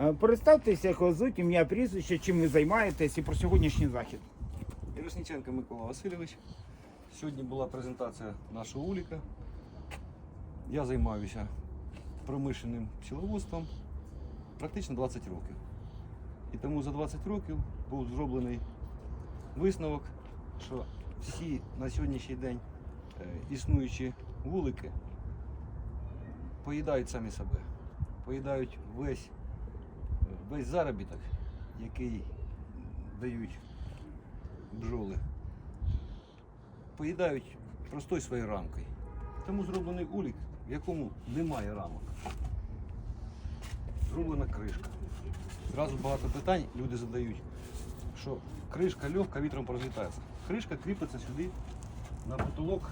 Е, Представтеся, як вас звуть, ім'я, прізвище, чим ви займаєтесь і про сьогоднішній захід. Яросниченко Микола Васильович. Сьогодні була презентація нашого уліка. Я займаюся промишленим пчеловодством практично 20 років. І тому за 20 років був зроблений висновок, що всі на сьогоднішній день е, існуючі вулики поїдають самі себе, поїдають весь, весь заробіток, який дають бджоли поїдають простою своєю рамкою. Тому зроблений улік, в якому немає рамок. Зроблена кришка. Зразу багато питань люди задають, що кришка легка вітром розлітається. Кришка кріпиться сюди на потолок.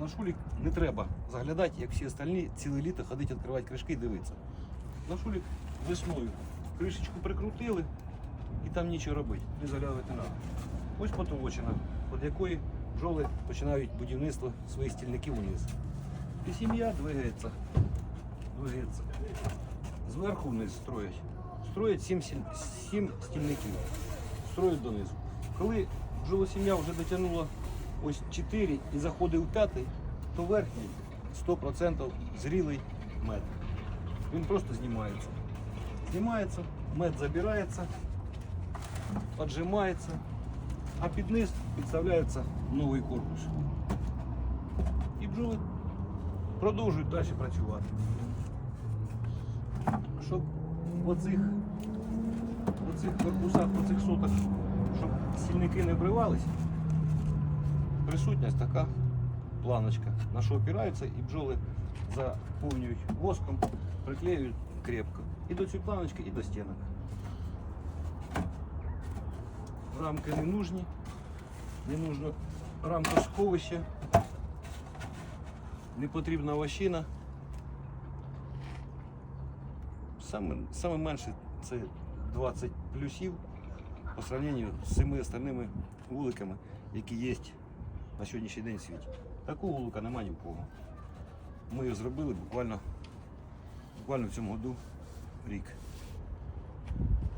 На шулік не треба заглядати, як всі остальні, ціле літо ходити, відкривати кришки і дивитися. На шулік весною кришечку прикрутили і там нічого робити, не заглядати не треба. Ось потолочина, від якої бджоли починають будівництво своїх стільників униз. І сім'я двигається. двигається. Зверху вниз строять. Строять сім, сім стільників. Строять донизу. Коли бджолосім'я вже дотягнула ось 4 і заходить у п'ятий, то верхній 100% зрілий мед. Він просто знімається. Знімається, мед забирається, отжимається, а під низ підставляється новий корпус. І бджоли продовжують далі працювати. Щоб в оцих, в оцих корпусах, в оцих сотах, щоб сільники не вривались, присутня ось така планочка, на що опираються і бджоли заповнюють воском, приклеюють крепко. І до цієї планочки, і до стінок. Рамки не нужні, не нужно рамкосховище, не потрібна вощина. Саме, саме менше це 20 плюсів по сравненню з цими остальними вуликами, які є на сьогоднішній день в світі. Такого вулика немає ні в кого. Ми його зробили буквально, буквально в цьому году рік.